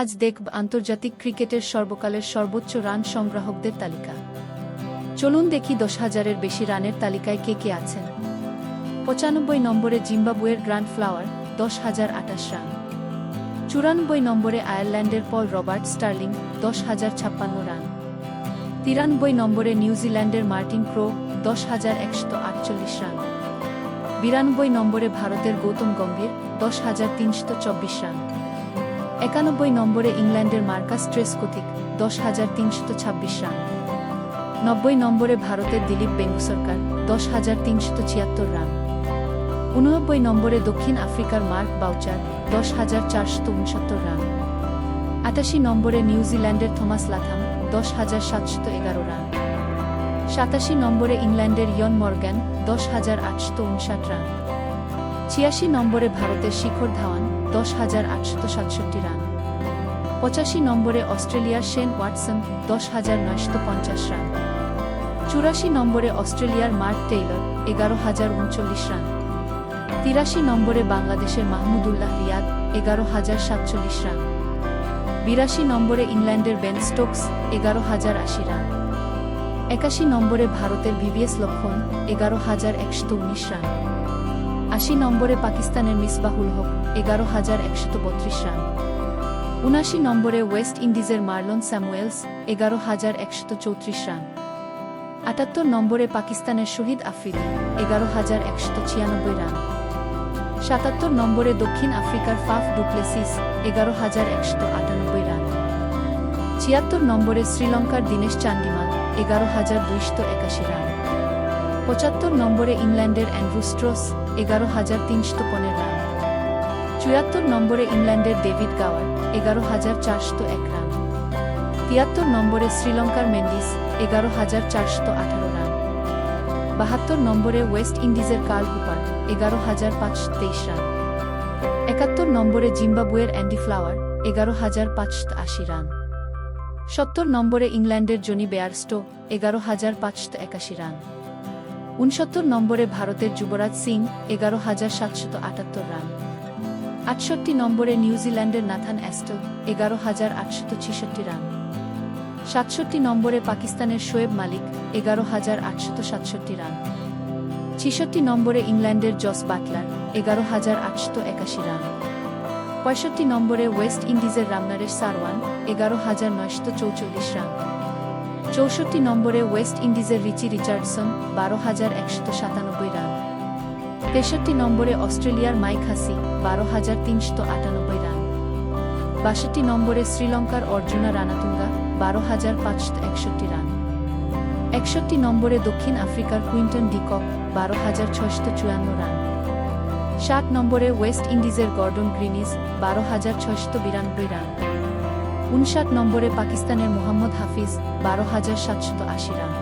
আজ দেখব আন্তর্জাতিক ক্রিকেটের সর্বকালের সর্বোচ্চ রান সংগ্রাহকদের তালিকা। চলুন দেখি দশ হাজারের বেশি রানের তালিকায় কে কে আছেন। পঁচানব্বই নম্বরে জিম্বাবুয়ের গ্র্যান্ড ফ্লাওয়ার, দশ হাজার আটাশ রান। চুরানব্বই নম্বরে আয়ারল্যান্ডের পল রবার্ট স্টার্লিং, দশ হাজার ছাপ্পান্ন রান। তিরানব্বই নম্বরে নিউজিল্যান্ডের মার্টিন ক্রো, দশ হাজার একশত আটচল্লিশ রান। বিরানব্বই নম্বরে ভারতের গৌতম গম্ভীর, দশ হাজার তিনশত চব্বিশ রান। একানব্বই নম্বরে ইংল্যান্ডের মার্কাস ট্রেসকোথিক দশ হাজার তিনশত ছাব্বিশ রান। নব্বই নম্বরে ভারতের দিলীপ বেঙ্গুসরকার দশ হাজার তিনশত ছিয়াত্তর রান। উননব্বই নম্বরে দক্ষিণ আফ্রিকার মার্ক বাউচার দশ হাজার চারশত উনসত্তর রান। আটাশি নম্বরে নিউজিল্যান্ডের থমাস লাথাম দশ হাজার সাতশত এগারো রান। সাতাশি নম্বরে ইংল্যান্ডের ইয়ন মর্গ্যান দশ হাজার আটশত উনষাট রান। ছিয়াশি নম্বরে ভারতের শিখর ধাওয়ান, দশ হাজার আটশত সাতষট্টি রান। পঁচাশি নম্বরে অস্ট্রেলিয়ার শেন ওয়াটসন, দশ হাজার নয়শত পঞ্চাশ রান। চুরাশি নম্বরে অস্ট্রেলিয়ার মার্ক টেইলর, এগারো হাজার উনচল্লিশ রান। তিরাশি নম্বরে বাংলাদেশের মাহমুদুল্লাহ রিয়াদ, এগারো হাজার সাতচল্লিশ রান। বিরাশি নম্বরে ইংল্যান্ডের বেন স্টোকস, এগারো হাজার আশি রান। একাশি নম্বরে ভারতের ভিভিএস লক্ষণ, এগারো হাজার একশত উনিশ রান। আশি নম্বরে পাকিস্তানের মিসবাহুল হক, এগারো হাজার একশত বত্রিশ রান। উনাশি নম্বরে ওয়েস্ট ইন্ডিজের মার্লন স্যামুয়েলস, এগারো হাজার একশত চৌত্রিশ রান। আটাত্তর নম্বরে পাকিস্তানের শহীদ আফ্রিদি, এগারো হাজার একশত ছিয়ানব্বই রান। সাতাত্তর নম্বরে দক্ষিণ আফ্রিকার ফাফ ডুপ্লেসিস, এগারো হাজার একশত আটানব্বই রান। ছিয়াত্তর নম্বরে শ্রীলঙ্কার দীনেশ চান্ডিমাল এগারো হাজার দুইশত একাশি রান। পঁচাত্তর নম্বরে ইংল্যান্ডের অ্যান্ড্রুস্ট্রস এগারো হাজার তিনশত পনেরো রান। চুয়াত্তর নম্বরে ইংল্যান্ডের ডেভিড গাওয়ার, এগারো হাজার চারশত এক রান। তিয়াত্তর নম্বরে শ্রীলঙ্কার মেন্ডিস, এগারো হাজার চারশত আঠারো রান। বাহাত্তর নম্বরে ওয়েস্ট ইন্ডিজের কার্ল হুপার এগারো হাজার পাঁচশো তেইশ রান। একাত্তর নম্বরে জিম্বাবুয়ের অ্যান্ডি ফ্লাওয়ার, এগারো হাজার পাঁচশত আশি রান। সত্তর নম্বরে ইংল্যান্ডের জনি বেয়ারস্টো, এগারো হাজার পাঁচশত একাশি রান। উনসত্তর নম্বরে ভারতের যুবরাজ সিং, এগারো হাজার সাতশত আটাত্তর রান। আটষট্টি নম্বরে নিউজিল্যান্ডের নাথান অ্যাস্টো এগারো হাজার আটশত ছেষট্টি রান। সাতষট্টি নম্বরে পাকিস্তানের শোয়েব মালিক, এগারো হাজার আটশত সাতষট্টি রান। ছেষট্টি নম্বরে ইংল্যান্ডের জস বাটলার, এগারো হাজার আটশত একাশি রান। পঁয়ষট্টি নম্বরে ওয়েস্ট ইন্ডিজের রামনারের সারওয়ান, এগারো হাজার নয়শত চৌচল্লিশ রান। চৌষট্টি নম্বরে ওয়েস্ট ইন্ডিজের রিচি রিচার্ডসন, বারো হাজার একশত সাতানব্বই রান। তেষট্টি নম্বরে অস্ট্রেলিয়ার মাইক হাসি, বারো হাজার তিনশত আটানব্বই রান। বাষট্টি নম্বরে শ্রীলঙ্কার অর্জুনা রানাতুঙ্গা, বারো হাজার পাঁচশত একষট্টি রান। একষট্টি নম্বরে দক্ষিণ আফ্রিকার কুইন্টন ডিকক, বারো হাজার ছয়শত চুয়ান্ন রান। ষাট নম্বরে ওয়েস্ট ইন্ডিজের গর্ডন গ্রিনিস, বারো হাজার ছয়শত বিরানব্বই রান। উনষাট নম্বরে পাকিস্তানের মোহাম্মদ হাফিজ, বারো হাজার সাতশত আশি রান।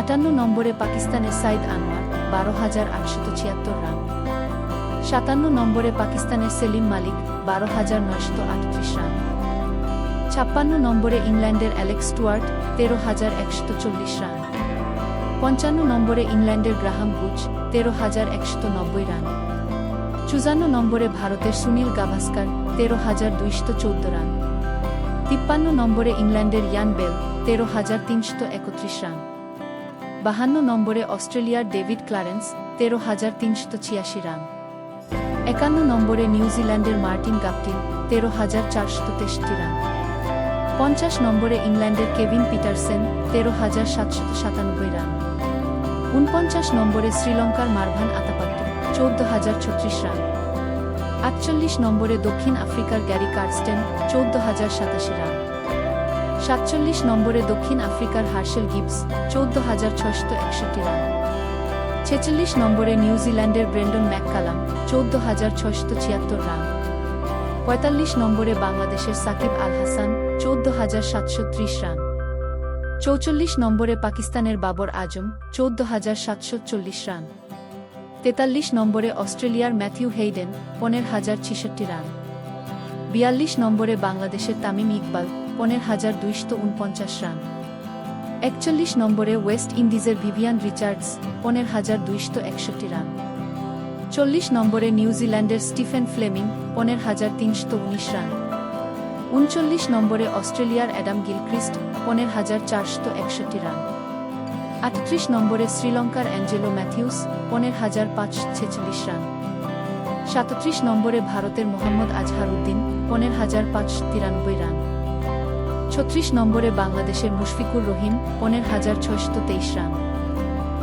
আটান্ন নম্বরে পাকিস্তানের সাইদ আনোয়ার, বারো হাজার আটশত ছিয়াত্তর রান। সাতান্ন নম্বরে পাকিস্তানের সেলিম মালিক, বারো হাজার নয়শত আটত্রিশ রান। ছাপ্পান্ন নম্বরে ইংল্যান্ডের অ্যালেক্স স্টুয়ার্ট, তেরো হাজার একশত চল্লিশ রান। পঞ্চান্ন নম্বরে ইংল্যান্ডের গ্রাহাম বুচ, তেরো হাজার একশত নব্বই রান। চুজান্ন নম্বরে ভারতের সুনীল গাভাস্কার, তেরো হাজার দুইশত চৌদ্দ রান। তিপ্পান্ন নম্বরে ইংল্যান্ডের ইয়ান বেল, তেরো হাজার তিনশত একত্রিশ রান। বাহান্ন নম্বরে অস্ট্রেলিয়ার ডেভিড ক্লারেন্স, তেরো হাজার তিনশত ছিয়াশি রান। একান্ন নম্বরে নিউজিল্যান্ডের মার্টিন গাপটিল তেরো হাজার চারশত তেষট্টি রান। পঞ্চাশ নম্বরে ইংল্যান্ডের কেভিন পিটারসেন, তেরো হাজার সাতশত সাতানব্বই রান। উনপঞ্চাশ নম্বরে শ্রীলঙ্কার মারভান আতাপাত্ত চৌদ্দ হাজার ছত্রিশ রান। আটচল্লিশ নম্বরে দক্ষিণ আফ্রিকার গ্যারি কার্স্টেন চৌদ্দ হাজার সাতাশি রান। সাতচল্লিশ নম্বরে দক্ষিণ আফ্রিকার হার্শেল গিবস চৌদ্দ হাজার ছয়শত একষট্টি রান। ছেচল্লিশ নম্বরে নিউজিল্যান্ডের ব্রেন্ডন ম্যাককালাম চৌদ্দ হাজার ছয়শত ছিয়াত্তর রান। পঁয়তাল্লিশ নম্বরে বাংলাদেশের সাকিব আল হাসান চৌদ্দ হাজার সাতশো ত্রিশ রান। চৌচল্লিশ নম্বরে পাকিস্তানের বাবর আজম চৌদ্দ হাজার সাতশো চল্লিশ রান। তেতাল্লিশ নম্বরে অস্ট্রেলিয়ার ম্যাথিউ হেইডেন, পনেরো হাজার ছেষট্টি রান। বিয়াল্লিশ নম্বরে বাংলাদেশের তামিম ইকবাল, পনেরো হাজার দুইশত উনপঞ্চাশ রান। একচল্লিশ নম্বরে ওয়েস্ট ইন্ডিজের ভিভিয়ান রিচার্ডস, পনেরো হাজার দুইশত একষট্টি রান। চল্লিশ নম্বরে নিউজিল্যান্ডের স্টিফেন ফ্লেমিং, পনেরো হাজার তিনশত উনিশ রান। উনচল্লিশ নম্বরে অস্ট্রেলিয়ার অ্যাডাম গিলক্রিস্ট, পনেরো হাজার চারশত একষট্টি রান। আটত্রিশ নম্বরে শ্রীলঙ্কার অ্যাঞ্জেলো ম্যাথিউস, পনেরো হাজার পাঁচশো ছেচল্লিশ রান। সাতত্রিশ নম্বরে ভারতের মোহাম্মদ আজহার উদ্দিন পনেরো হাজার পাঁচশো তিরানব্বই রান। ছত্রিশ নম্বরে বাংলাদেশের মুশফিকুর রহিম, পনেরো হাজার ছয়শত তেইশ রান।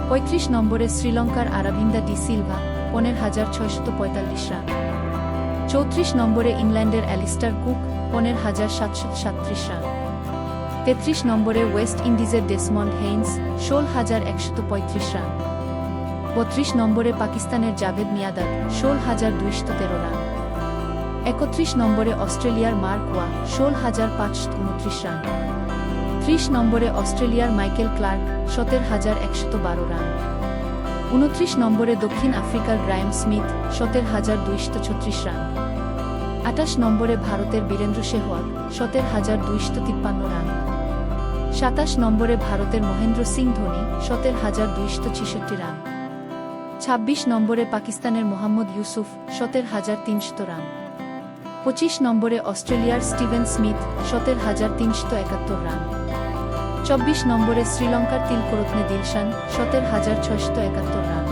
পঁয়ত্রিশ নম্বরে শ্রীলঙ্কার আরাবিন্দা ডি সিলভা, পনেরো হাজার ছয়শত পঁয়তাল্লিশ রান। চৌত্রিশ নম্বরে ইংল্যান্ডের অ্যালিস্টার কুক, পনেরো হাজার সাতশো সাতত্রিশ রান। তেত্রিশ নম্বরে ওয়েস্ট ইন্ডিজের ডেসমন্ড হেইন্স ষোল হাজার একশত পঁয়ত্রিশ রান। বত্রিশ নম্বরে পাকিস্তানের জাভেদ মিয়াদাদ ষোল হাজার দুইশত তেরো রান। একত্রিশ নম্বরে অস্ট্রেলিয়ার মার্ক ওয়া ষোল হাজার পাঁচশত উনত্রিশ রান। ত্রিশ নম্বরে অস্ট্রেলিয়ার মাইকেল ক্লার্ক সতেরো হাজার একশত বারো রান। উনত্রিশ নম্বরে দক্ষিণ আফ্রিকার গ্রায়াম স্মিথ সতের হাজার দুইশত ছত্রিশ রান। আটাশ নম্বরে ভারতের বীরেন্দ্র সেহওয়াগ সতের হাজার দুইশত তিপ্পান্ন রান। সাতাশ নম্বরে ভারতের মহেন্দ্র সিং ধোনি, সতের হাজার দুইশত ছেষট্টি রান। ছাব্বিশ নম্বরে পাকিস্তানের মোহাম্মদ ইউসুফ, সতের হাজার তিনশত রান। পঁচিশ নম্বরে অস্ট্রেলিয়ার স্টিভেন স্মিথ, সতের হাজার তিনশত একাত্তর রান। চব্বিশ নম্বরে শ্রীলঙ্কার তিলকরত্নে দিলশান, সতের হাজার ছয়শত একাত্তর রান।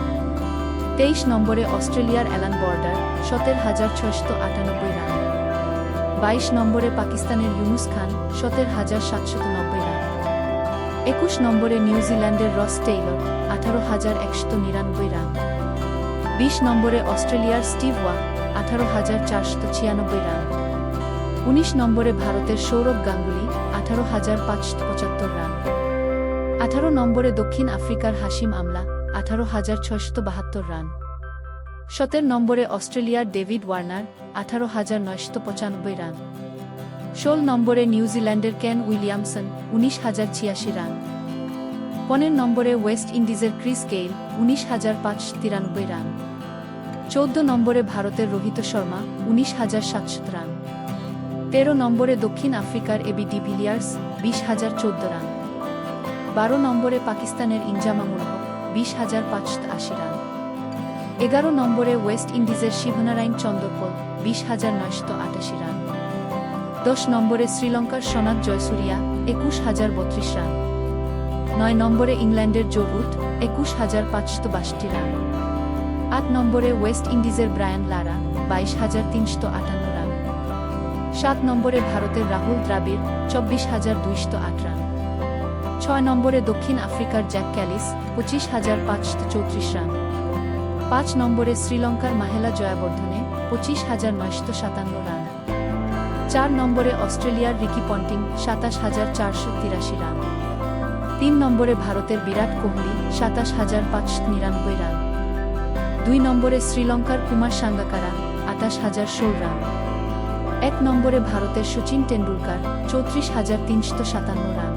তেইশ নম্বরে অস্ট্রেলিয়ার অ্যালান বর্ডার, সতের হাজার ছয়শত আটানব্বই রান। বাইশ নম্বরে পাকিস্তানের ইউনুস খান, সতের হাজার সাতশত একুশ নম্বরে নিউজিল্যান্ডের রস টেইলর, আঠারো হাজার একশত নিরানব্বই রান। বিশ নম্বরে অস্ট্রেলিয়ার স্টিভ ওয়া আঠারো হাজার চারশত ছিয়ানব্বই রান। উনিশ নম্বরে ভারতের সৌরভ গাঙ্গুলি, আঠারো হাজার পাঁচশত পঁচাত্তর রান। আঠারো নম্বরে দক্ষিণ আফ্রিকার হাসিম আমলা, আঠারো হাজার ছয়শত বাহাত্তর রান। সতের নম্বরে অস্ট্রেলিয়ার ডেভিড ওয়ার্নার, আঠারো হাজার নয়শত পঁচানব্বই রান। ষোল নম্বরে নিউজিল্যান্ডের কেন উইলিয়ামসন, উনিশ হাজার ছিয়াশি রান। পনেরো নম্বরে ওয়েস্ট ইন্ডিজের ক্রিস গেইল উনিশ হাজার পাঁচশো তিরানব্বই রান। চৌদ্দ নম্বরে ভারতের রোহিত শর্মা, উনিশ হাজার সাতশত রান। তেরো নম্বরে দক্ষিণ আফ্রিকার এবি ডিভিলিয়ার্স বিশ হাজার চোদ্দ রান। বারো নম্বরে পাকিস্তানের ইনজামামুল হক বিশ হাজার পাঁচশত আশি রান। এগারো নম্বরে ওয়েস্ট ইন্ডিজের শিবনারায়ণ চন্দ্রপল বিশ হাজার নয়শত আটাশি রান। দশ নম্বরে শ্রীলঙ্কার সনাত জয়সুরিয়া, একুশ হাজার বত্রিশ রান। নয় নম্বরে ইংল্যান্ডের জোরুট একুশ হাজার পাঁচশত বাষট্টি রান। আট নম্বরে ওয়েস্ট ইন্ডিজের ব্রায়ান লারা, বাইশ হাজার তিনশত আটান্ন রান। সাত নম্বরে ভারতের রাহুল দ্রাবিড়, চব্বিশ হাজার দুইশত আট রান। ছয় নম্বরে দক্ষিণ আফ্রিকার জ্যাক ক্যালিস, পঁচিশ হাজার পাঁচশত চৌত্রিশ রান। পাঁচ নম্বরে শ্রীলঙ্কার মাহেলা জয়াবর্ধনে, পঁচিশ হাজার নয়শত সাতান্ন রান। চার নম্বরে অস্ট্রেলিয়ার রিকি পন্টিং, সাতাশ হাজার চারশো তিরাশি রান। তিন নম্বরে ভারতের বিরাট কোহলি, সাতাশ হাজার পাঁচশো নিরানব্বই রান। দুই নম্বরে শ্রীলঙ্কার কুমার সাঙ্গাকারা আঠাশ হাজার ষোল রান। এক নম্বরে ভারতের সচিন টেন্ডুলকার চৌত্রিশ হাজার তিনশো সাতান্ন রান।